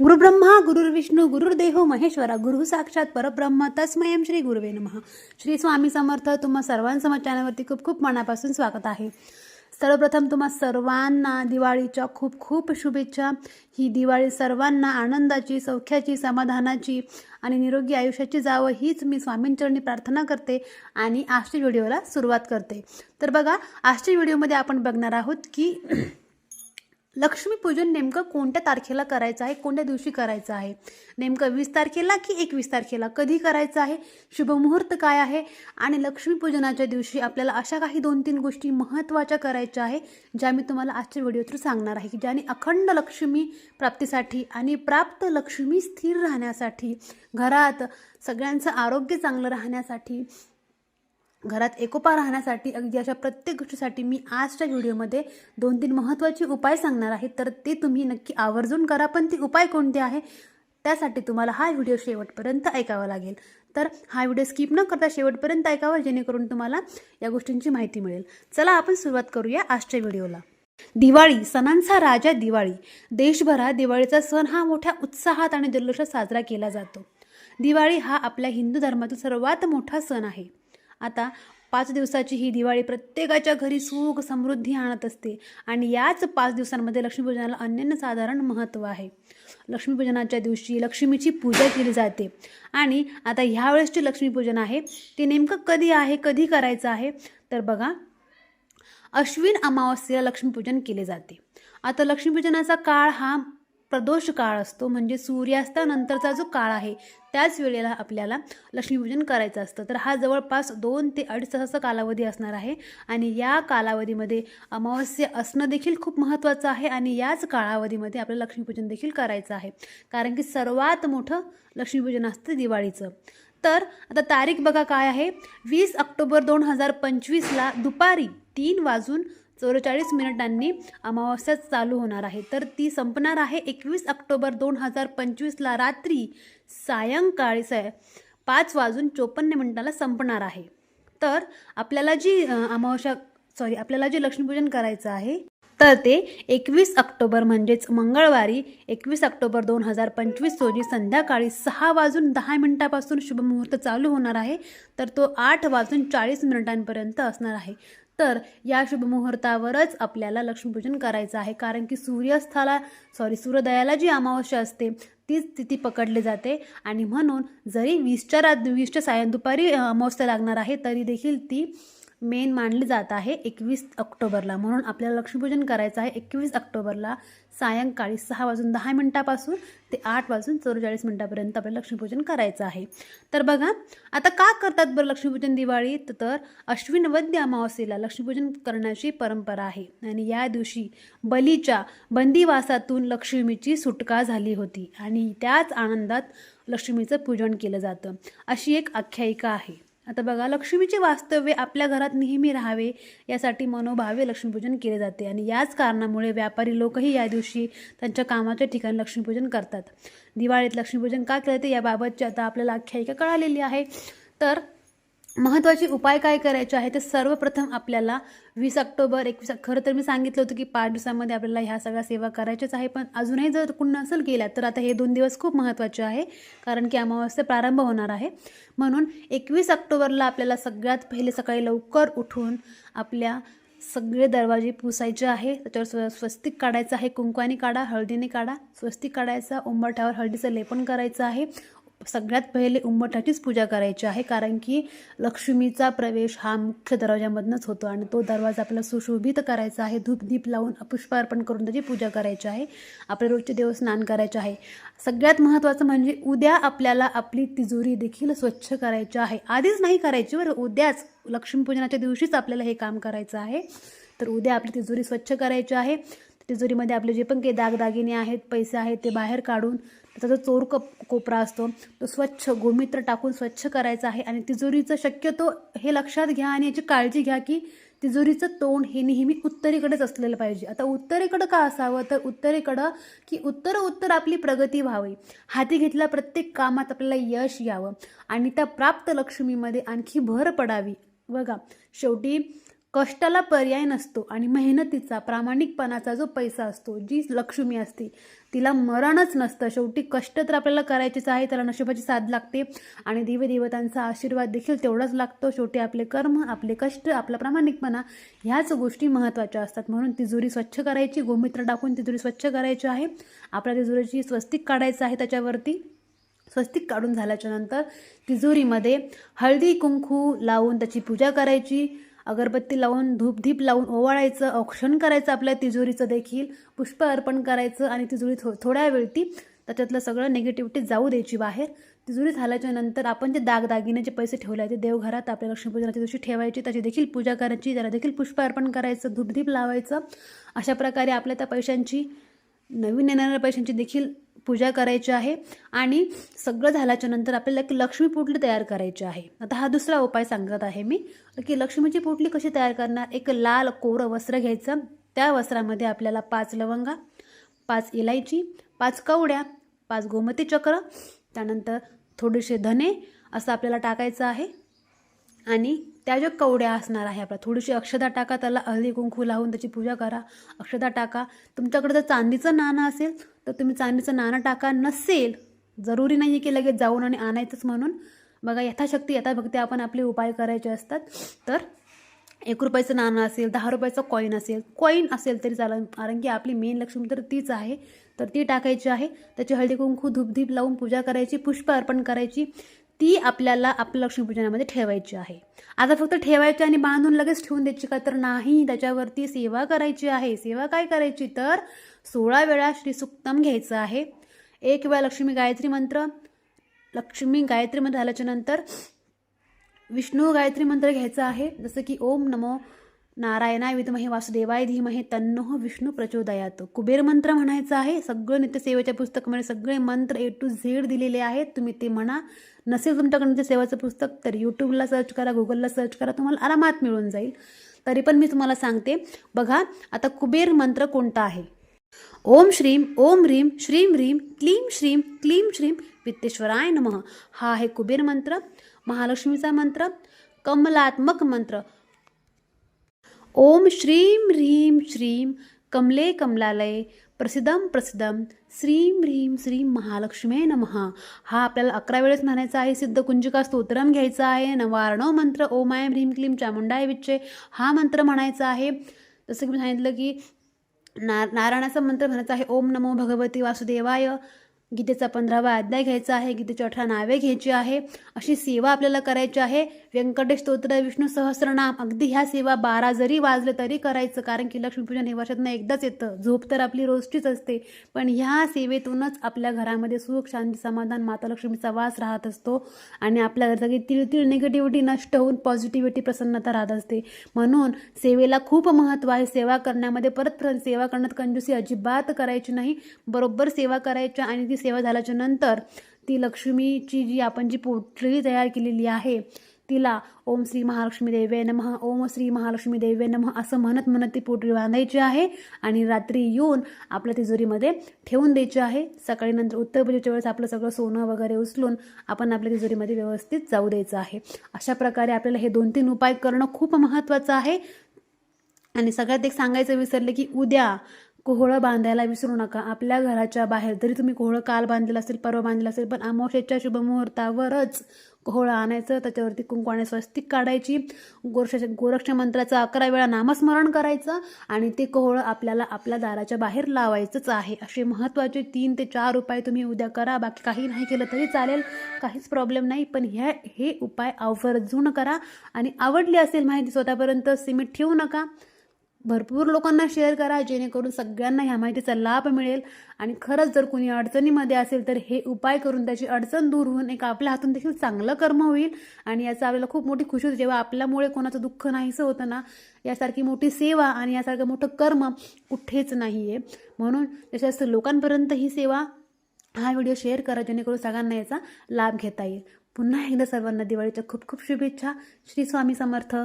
गुरुब्रह्मा गुरुर्विष्णू गुरुर्देहो महेश्वरा गुरु साक्षात परब्रह्म तस्मयम श्री गुरुवे नमः. श्री स्वामी समर्थ तुम्हा सर्वांसमोर चॅनलवरती खूप खूप मनापासून स्वागत आहे. सर्वप्रथम तुम्हा सर्वांना दिवाळीच्या खूप खूप शुभेच्छा. ही दिवाळी सर्वांना आनंदाची सौख्याची समाधानाची आणि निरोगी आयुष्याची जावं हीच मी स्वामींचरणी प्रार्थना करते आणि आजच्या व्हिडिओला सुरुवात करते. तर बघा आजच्या व्हिडिओमध्ये आपण बघणार आहोत की लक्ष्मीपूजन नेमकं कोणत्या तारखेला करायचं आहे? कोणत्या दिवशी करायचं आहे? नेमकं वीस तारखेला की एकवीस तारखेला? कधी करायचं आहे? शुभमुहूर्त काय आहे? आणि लक्ष्मीपूजनाच्या दिवशी आपल्याला अशा काही दोन तीन गोष्टी महत्त्वाच्या करायच्या आहे ज्या मी तुम्हाला आजच्या व्हिडिओ थ्रू सांगणार आहे की ज्याने अखंड लक्ष्मी प्राप्तीसाठी आणि प्राप्त लक्ष्मी स्थिर राहण्यासाठी घरात सगळ्यांचं आरोग्य चांगलं राहण्यासाठी घरात एकोपा राहण्यासाठी अगदी अशा प्रत्येक गोष्टीसाठी मी आजच्या व्हिडिओमध्ये दोन तीन महत्त्वाचे उपाय सांगणार आहे. तर ते तुम्ही नक्की आवर्जून करा पण ते उपाय कोणते आहे? त्यासाठी तुम्हाला हा व्हिडिओ शेवटपर्यंत ऐकावा लागेल. तर हा व्हिडिओ स्किप न करता शेवटपर्यंत ऐकावा जेणेकरून तुम्हाला या गोष्टींची माहिती मिळेल. चला आपण सुरुवात करूया आजच्या व्हिडिओला. दिवाळी सणांचा राजा दिवाळी. देशभरात दिवाळीचा सण हा मोठ्या उत्साहात आणि जल्लोषात साजरा केला जातो. दिवाळी हा आपल्या हिंदू धर्मातील सर्वात मोठा सण आहे. आता पाच दिवसाची ही दिवाळी प्रत्येकाच्या घरी सुख समृद्धी आणत असते. आणि याच पाच दिवसांमध्ये लक्ष्मीपूजनाला अनन्यसाधारण महत्त्व आहे. लक्ष्मीपूजनाच्या दिवशी लक्ष्मीची पूजा केली जाते. आणि आता ह्यावेळेसचे लक्ष्मीपूजन आहे ते नेमकं कधी आहे कधी करायचं आहे? तर बघा अश्विन अमावस्येला लक्ष्मीपूजन केले जाते. आता लक्ष्मीपूजनाचा काळ हा प्रदोष काळ असतो म्हणजे सूर्यास्तानंतरचा जो काळ आहे त्याच वेळेला आपल्याला लक्ष्मीपूजन करायचं असतं. तर हा जवळपास दोन ते अडीच तासाचा कालावधी असणार आहे आणि या कालावधीमध्ये अमावस्या असणं देखील खूप महत्त्वाचं आहे आणि याच कालावधीमध्ये आपल्याला लक्ष्मीपूजन देखील करायचं आहे. कारण की सर्वात मोठं लक्ष्मीपूजन असतं दिवाळीचं. तर आता तारीख बघा काय आहे? वीस ऑक्टोबर दोन हजार पंचवीसला दुपारी तीन वाजून चौवेचाळीस मिनिटांनी अमावस्या चालू होणार आहे. तर ती संपणार आहे एकवीस ऑक्टोबर दोन हजार पंचवीसला रात्री सायंकाळी स पाच वाजून चोपन्न मिनिटाला संपणार आहे. तर आपल्याला जी अमावस्या सॉरी आपल्याला जे लक्ष्मीपूजन करायचं आहे तर ते एकवीस ऑक्टोबर म्हणजेच मंगळवारी एकवीस ऑक्टोबर दोन हजार पंचवीस रोजी संध्याकाळी सहा वाजून दहा मिनिटापासून शुभमुहूर्त चालू होणार आहे. तर तो आठ वाजून चाळीस मिनिटांपर्यंत असणार आहे. तर या शुभमुहूर्तावरच आपल्याला लक्ष्मीपूजन करायचं आहे. कारण की सूर्यास्ताला सॉरी सूर्योदयाला जी अमावस्या असते तीच तिथी पकडली जाते. आणि म्हणून जरी वीसच्या रात वीसच्या सायं दुपारी अमावस्या लागणार आहे तरी देखील ती मेन मानली जात आहे एकवीस ऑक्टोबरला. म्हणून आपल्याला लक्ष्मीपूजन करायचं आहे एकवीस ऑक्टोबरला सायंकाळी सहा वाजून दहा मिनटापासून ते आठ वाजून चौवेचाळीस मिनटापर्यंत आपल्याला लक्ष्मीपूजन करायचं आहे. तर बघा आता का करतात बरं लक्ष्मीपूजन दिवाळीत तर अश्विन वद्य अमावस्येला लक्ष्मीपूजन करण्याची परंपरा आहे. आणि या दिवशी बलीच्या बंदिवासातून लक्ष्मीची सुटका झाली होती आणि त्याच आनंदात लक्ष्मीचं पूजन केलं जातं. अशी एक आख्यायिका आहे. आता बघा लक्ष्मीचे वास्तव्य आपल्या घरात नेहमी राहावे यासाठी मनोभावे लक्ष्मीपूजन केले जाते. आणि याच कारणामुळे व्यापारी लोकही या दिवशी त्यांच्या कामाच्या ठिकाणी लक्ष्मीपूजन करतात. दिवाळीत लक्ष्मीपूजन का केलं ते याबाबतची आता आपल्याला आख्यायिका कळालेली आहे. तर महत्त्वाचे उपाय काय करायचे आहे? ते सर्वप्रथम आपल्याला वीस ऑक्टोबर एकवीस खरं तर मी सांगितलं होतं की पाच दिवसामध्ये आपल्याला ह्या सगळ्या सेवा करायच्याच आहे पण अजूनही जर कुणी नसेल केल्या तर आता हे दोन दिवस खूप महत्त्वाचे आहे कारण की अमावस्या प्रारंभ होणार आहे. म्हणून एकवीस ऑक्टोबरला आपल्याला सगळ्यात पहिले सकाळी लवकर उठून आपल्या सगळे दरवाजे पुसायचे आहे त्याच्यावर स्व स्वस्तिक काढायचं आहे कुंकवानी काढा हळदीने काढा स्वस्तिक काढायचा उंबरठ्यावर हळदीचं लेपन करायचं आहे सगळ्यात पहिले उंबरठाचीच पूजा करायची आहे कारण की लक्ष्मीचा प्रवेश हा मुख्य दरवाजामधनंच होतो आणि तो दरवाजा आपल्याला सुशोभित करायचा आहे. धूपदीप लावून पुष्प अर्पण करून त्याची पूजा करायची आहे. आपले रोजचे देव स्नान करायचे आहे. सगळ्यात महत्त्वाचं म्हणजे उद्या आपल्याला आपली तिजोरी देखील स्वच्छ करायची आहे. आधीच नाही करायची बरं उद्याच. लक्ष्मीपूजनाच्या दिवशीच आपल्याला हे काम करायचं आहे. तर उद्या आपली तिजोरी स्वच्छ करायची आहे. तिजोरीमध्ये आपले जे पण काही दागदागिने आहेत पैसे आहेत ते बाहेर काढून त्याचा जो चोर कप कोपरा असतो तो स्वच्छ गोमित्र टाकून स्वच्छ करायचा आहे आणि तिजोरीचं शक्यतो हे लक्षात घ्या आणि याची काळजी घ्या की तिजोरीचं तोंड हे नेहमी उत्तरेकडेच असलेलं पाहिजे. आता उत्तरेकडं का असावं? तर उत्तरेकडं की उत्तर उत्तर आपली प्रगती व्हावी. हाती घेतल्या प्रत्येक कामात आपल्याला यश यावं. आणि त्या प्राप्त लक्ष्मीमध्ये आणखी भर पडावी. बघा शेवटी कष्टाला पर्याय नसतो आणि मेहनतीचा प्रामाणिकपणाचा जो पैसा असतो जी लक्ष्मी असते तिला मरणच नसतं. शेवटी कष्ट तर आपल्याला करायचेच आहे त्याला नशिबाची साथ लागते आणि देवदेवतांचा आशीर्वाद देखील तेवढाच लागतो. शेवटी आपले कर्म आपले कष्ट आपला प्रामाणिकपणा ह्याच गोष्टी महत्त्वाच्या असतात. म्हणून तिजोरी स्वच्छ करायची गोमित्र टाकून तिजोरी स्वच्छ करायची आहे. आपल्या तिजोरीची स्वस्तिक काढायचं आहे त्याच्यावरती. स्वस्तिक काढून झाल्याच्यानंतर तिजोरीमध्ये हळदी कुंकू लावून त्याची पूजा करायची. अगरबत्ती लावून धूपधीप लावून ओवाळायचं औक्षण करायचं आपल्या तिजोरीचं देखील पुष्प अर्पण करायचं आणि तिजोरी थो थोड्या वेळती त्याच्यातलं सगळं निगेटिव्हिटी जाऊ द्यायची बाहेर. तिजोरी झाल्याच्यानंतर आपण जे दागदागिने जे पैसे ठेवले आहेत ते देवघरात आपल्या लक्ष्मीपूजनाच्या दिवशी ठेवायची त्याची देखील पूजा करायची त्याला देखील पुष्प अर्पण करायचं धूपधीप लावायचं. अशा प्रकारे आपल्या त्या पैशांची नवीन येणाऱ्या पैशांची देखील पूजा करायची आहे आणि सगळं झाल्याच्यानंतर आपल्याला एक लक्ष्मी पोटली तयार करायची आहे. आता हा दुसरा उपाय सांगत आहे मी की लक्ष्मीची पोटली कशी तयार करणार? एक लाल कोरं वस्त्र घ्यायचं. त्या वस्त्रामध्ये आपल्याला पाच लवंगा पाच इलायची पाच कवड्या पाच गोमती चक्र त्यानंतर थोडेसे धने असं आपल्याला टाकायचं आहे. आणि त्या ज्या कवड्या असणार आहे आपल्या थोडीशी अक्षदा टाका त्याला हळदी कुंकू लावून त्याची पूजा करा. अक्षदा टाका. तुमच्याकडे जर चांदीचं नाणं असेल तर तुम्ही चांदीचं नाणं टाका. नसेल जरुरी नाही आहे की लगेच जाऊन आणि आणायचंच म्हणून. बघा यथाशक्ती यथाभक्ती आपण आपले उपाय करायचे असतात. तर एक रुपयाचं नाणं असेल दहा रुपयाचं कॉईन असेल कॉईन असेल तरी चालेल. कारण की आपली मेन लक्ष्मी तर तीच आहे. तर ती टाकायची आहे. त्याची हळदी कुंकू धूपधीप लावून पूजा करायची पुष्प अर्पण करायची. ती आपल्याला आपल्या लक्ष्मीपूजनामध्ये ठेवायची आहे. आता फक्त ठेवायची आणि बांधून लगेच ठेवून द्यायची का तर नाही. त्याच्यावरती सेवा करायची आहे. सेवा काय करायची? तर सोळा वेळा श्रीसुक्तम घ्यायचं आहे. एक वेळा लक्ष्मी गायत्री मंत्र लक्ष्मी गायत्री मंत्र झाल्याच्यानंतर विष्णू गायत्री मंत्र घ्यायचा आहे. जसं की ओम नमो नारायणा विद्महे वासुदेवाय धीमहे तन्नो विष्णू प्रचोदयात. कुबेर मंत्र म्हणायचं आहे सगळं नित्यसेवेच्या पुस्तकामध्ये सगळे मंत्र ए टू झेड दिलेले आहेत. तुम्ही ते म्हणा. नसेल तुमच्याकडे नित्यसेवाचं पुस्तक तर यूट्यूबला सर्च करा गुगलला सर्च करा तुम्हाला आरामात मिळून जाईल. तरी पण मी तुम्हाला सांगते बघा आता कुबेर मंत्र कोणता आहे? ओम श्रीम ओम ह्रीम श्रीम ह्रीम क्लीम श्रीम क्लीम श्रीम वित्तेश्वराय नमः. हा आहे कुबेर मंत्र महालक्ष्मीचा मंत्र कमलात्मक मंत्र. ओम श्रीं ह्रीं श्रीं कमले कमलालय प्रसिद्धम प्रसिद्धम श्रीं ह्रीं श्रीं महालक्ष्मी नमः. हा आपल्याला अकरा वेळेस म्हणायचा आहे सिद्ध कुंजिका स्तोत्रम घ्यायचा आहे नवारणव मंत्र ओम आय ह्रीं क्लीम चामुंडाय विच्चे हा मंत्र म्हणायचा आहे. जसं की मी सांगितलं की ना नारायणाचा मंत्र म्हणायचा आहे ओम नमो भगवती वासुदेवाय. गीतेचा पंधरावा अध्याय घ्यायचा आहे गीतेची अठरा नावे घ्यायची आहे. अशी सेवा आपल्याला करायची आहे. व्यंकटेश स्तोत्र विष्णू सहस्रनाम अगदी ह्या सेवा बारा जरी वाजले तरी करायचं कारण की लक्ष्मीपूजन हे वर्षातनं एकदाच येतं. झोप तर आपली रोजचीच असते पण ह्या सेवेतूनच आपल्या घरामध्ये सुख शांती समाधान माता लक्ष्मीचा वास राहत असतो आणि आपल्या घरात सगळी तिळतिळ निगेटिव्हिटी नष्ट होऊन पॉझिटिव्हिटी प्रसन्नता राहत असते. म्हणून सेवेला खूप महत्त्व आहे. सेवा करण्यामध्ये परत परत सेवा करण्यात कंजूसी अजिबात करायची नाही. बरोबर सेवा करायच्या आणि ती सेवा झाल्याच्यानंतर ती लक्ष्मीची जी आपण जी पोटली तयार केलेली आहे तिला ओम श्री महालक्ष्मी देवे नमः ओम श्री महालक्ष्मी देवे नमः असं म्हणत म्हणत ती पोटरी बांधायची आहे आणि रात्री येऊन आपल्या तिजोरीमध्ये ठेवून द्यायची आहे. सकाळी नंतर उत्तर पूजेच्या वेळेस आपलं सगळं सोनं वगैरे उचलून आपण आपल्या तिजोरीमध्ये व्यवस्थित जाऊ द्यायचं आहे. अशा प्रकारे आपल्याला हे दोन तीन उपाय करणं खूप महत्त्वाचं आहे. आणि सगळ्यात एक सांगायचं विसरले की उद्या कोहळं बांधायला विसरू नका. आपल्या घराच्या बाहेर जरी तुम्ही कोहळं काल बांधलेलं असेल परवा बांधलेलं असेल पण अमावस्येच्या शुभमुहूर्तावरच कोहळं आणायचं त्याच्यावरती कुंकवाने स्वस्तिक काढायची गोरक्ष गोरक्ष मंत्राचं अकरा वेळा नामस्मरण करायचं आणि ते कोहळं आपल्याला आपल्या दाराच्या बाहेर लावायचंच आहे. असे महत्त्वाचे तीन ते चार उपाय तुम्ही उद्या करा. बाकी काही नाही केलं तरी चालेल. काहीच प्रॉब्लेम नाही. पण ह्या हे उपाय आवर्जून करा आणि आवडली असेल माहिती स्वतःपर्यंत सीमित ठेवू नका. भरपूर लोकांना शेअर करा जेणेकरून सगळ्यांना ह्या माहितीचा लाभ मिळेल. आणि खरंच जर कुणी अडचणीमध्ये असेल तर हे उपाय करून त्याची अडचण दूर होऊन एक आपल्या हातून देखील चांगलं कर्म होईल. आणि याचा आपल्याला खूप मोठी खुशी होते. जेव्हा आपल्यामुळे कोणाचं दुःख नाहीसं होतं ना यासारखी मोठी सेवा आणि यासारखं मोठं कर्म कुठेच नाही आहे म्हणून जास्त लोकांपर्यंत ही सेवा हा व्हिडिओ शेअर करा जेणेकरून सगळ्यांना याचा लाभ घेता येईल. पुन्हा एकदा सर्वांना दिवाळीच्या खूप खूप शुभेच्छा. श्री स्वामी समर्थ.